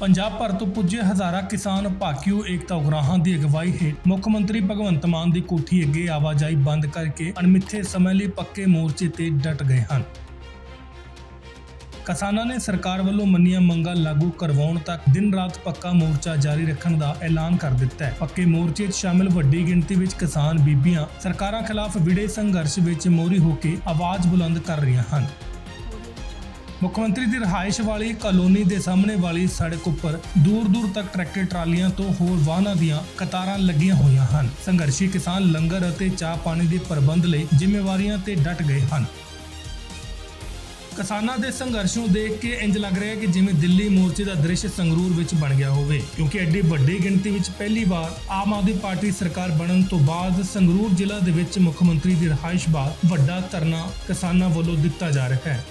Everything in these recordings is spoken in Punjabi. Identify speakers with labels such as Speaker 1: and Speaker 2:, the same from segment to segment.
Speaker 1: ਪੰਜਾਬ ਭਰ ਤੋਂ ਪੁੱਜੇ ਹਜ਼ਾਰਾਂ ਕਿਸਾਨ ਭਾਕਿਯੂ ਏਕਤਾ ਉਗਰਾਹਾਂ ਦੀ ਅਗਵਾਈ ਹੇਠ ਮੁੱਖ ਮੰਤਰੀ ਭਗਵੰਤ ਮਾਨ ਦੀ ਕੋਠੀ ਅੱਗੇ ਆਵਾਜਾਈ ਬੰਦ ਕਰਕੇ ਅਣਮਿੱਥੇ ਸਮੇਂ ਲਈ ਪੱਕੇ ਮੋਰਚੇ ਤੇ ਡਟ ਗਏ ਹਨ। ਕਿਸਾਨਾਂ ਨੇ ਸਰਕਾਰ ਵੱਲੋਂ ਮੰਨੀਆਂ ਮੰਗਾਂ ਲਾਗੂ ਕਰਵਾਉਣ ਤੱਕ ਦਿਨ ਰਾਤ ਪੱਕਾ ਮੋਰਚਾ ਜਾਰੀ ਰੱਖਣ ਦਾ ਐਲਾਨ ਕਰ ਦਿੱਤਾ ਹੈ। ਪੱਕੇ ਮੋਰਚੇ 'ਚ ਸ਼ਾਮਿਲ ਵੱਡੀ ਗਿਣਤੀ ਵਿੱਚ ਕਿਸਾਨ ਬੀਬੀਆਂ ਸਰਕਾਰਾਂ ਖਿਲਾਫ ਵਿੜੇ ਸੰਘਰਸ਼ ਵਿੱਚ ਮੋਰੀ ਹੋ ਕੇ ਆਵਾਜ਼ ਬੁਲੰਦ ਕਰ ਰਹੀਆਂ ਹਨ। ਮੁੱਖ ਮੰਤਰੀ ਦੀ ਰਹਾਇਸ਼ ਵਾਲੀ ਕਲੋਨੀ ਦੇ ਸਾਹਮਣੇ ਵਾਲੀ ਸੜਕ ਉੱਪਰ ਦੂਰ-ਦੂਰ ਤੱਕ ਟਰੈਕਟਰ ਟਰਾਲੀਆਂ ਤੋਂ ਹੋਰ ਵਾਹਨਾਂ ਦੀਆਂ ਕਤਾਰਾਂ ਲੱਗੀਆਂ ਹੋਈਆਂ ਹਨ। ਸੰਘਰਸ਼ੀ ਕਿਸਾਨ ਲੰਗਰ ਅਤੇ ਚਾਹ ਪਾਣੀ ਦੇ ਪ੍ਰਬੰਧ ਲਈ ਜ਼ਿੰਮੇਵਾਰੀਆਂ ਤੇ ਡਟ ਗਏ ਹਨ। ਕਿਸਾਨਾਂ ਦੇ ਸੰਘਰਸ਼ ਨੂੰ ਦੇਖ ਕੇ ਇੰਜ ਲੱਗ ਰਿਹਾ ਹੈ ਕਿ ਜਿਵੇਂ ਦਿੱਲੀ ਮੋਰਚੇ ਦਾ ਦ੍ਰਿਸ਼ ਸੰਗਰੂਰ ਵਿੱਚ ਬਣ ਗਿਆ ਹੋਵੇ, ਕਿਉਂਕਿ ਐਡੀ ਵੱਡੀ ਗਿਣਤੀ ਵਿੱਚ ਪਹਿਲੀ ਵਾਰ ਆਮ ਆਦਮੀ ਪਾਰਟੀ ਸਰਕਾਰ ਬਣਨ ਤੋਂ ਬਾਅਦ ਸੰਗਰੂਰ ਜ਼ਿਲ੍ਹਾ ਦੇ ਵਿੱਚ ਮੁੱਖ ਮੰਤਰੀ ਦੀ ਰਿਹਾਇਸ਼ ਬਾਅਦ ਵੱਡਾ ਧਰਨਾ ਕਿਸਾਨਾਂ ਵੱਲੋਂ ਦਿੱਤਾ ਜਾ ਰਿਹਾ ਹੈ।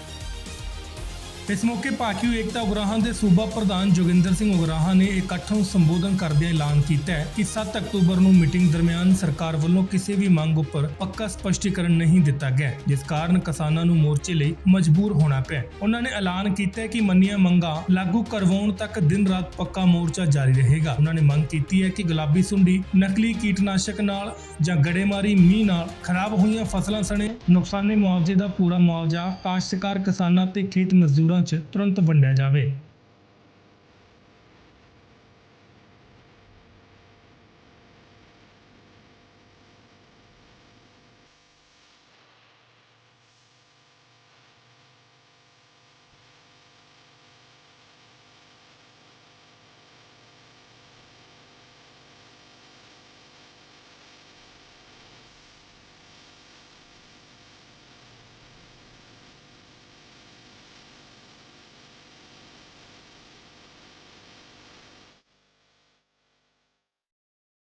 Speaker 1: ਇਸ ਮੌਕੇ ਭਾਕਿਯੂ ਏਕਤਾ ਉਗਰਾਹਾਂ ਦੇ ਸੂਬਾ ਪ੍ਰਧਾਨ ਜੋਗਿੰਦਰ ਸਿੰਘ ਉਗਰਾਹਾਂ ਨੇ ਇਕੱਠ ਨੂੰ ਸੰਬੋਧਨ ਕਰਦਿਆਂ ਐਲਾਨ ਕੀਤਾ ਹੈ ਕਿ 7 ਅਕਤੂਬਰ ਨੂੰ ਮੀਟਿੰਗ ਦਰਮਿਆਨ ਸਰਕਾਰ ਵੱਲੋਂ ਕਿਸੇ ਵੀ ਮੰਗ ਉੱਪਰ ਪੱਕਾ ਸਪਸ਼ਟੀਕਰਨ ਨਹੀਂ ਦਿੱਤਾ ਗਿਆ ਜਿਸ ਕਾਰਨ ਕਿਸਾਨਾਂ ਨੂੰ ਮੋਰਚੇ ਲਈ ਮਜਬੂਰ ਹੋਣਾ ਪਿਆ ਉਹਨਾਂ ਨੇ ਐਲਾਨ ਕੀਤਾ ਹੈ ਕਿ ਮੰਨੀਆਂ ਮੰਗਾਂ ਲਾਗੂ ਕਰਵਾਉਣ ਤੱਕ ਦਿਨ ਰਾਤ ਪੱਕਾ ਮੋਰਚਾ ਜਾਰੀ ਰਹੇਗਾ। ਉਹਨਾਂ ਨੇ ਮੰਗ ਕੀਤੀ ਹੈ ਕਿ ਗੁਲਾਬੀ ਸੁੰਡੀ, ਨਕਲੀ ਕੀਟਨਾਸ਼ਕ ਨਾਲ ਜਾਂ ਗੜੇਮਾਰੀ ਮੀਂਹ ਨਾਲ ਖਰਾਬ ਹੋਈਆਂ ਫਸਲਾਂ ਸਣੇ ਨੁਕਸਾਨੇ ਮੁਆਵਜ਼ੇ ਦਾ ਪੂਰਾ ਮੁਆਵਜ਼ਾ ਕਾਸ਼ਤਕਾਰ ਕਿਸਾਨਾਂ ਤੇ ਖੇਤ ਮਜ਼ਦੂਰਾਂ 'ਚ ਤੁਰੰਤ ਵੰਡਿਆ ਜਾਵੇ।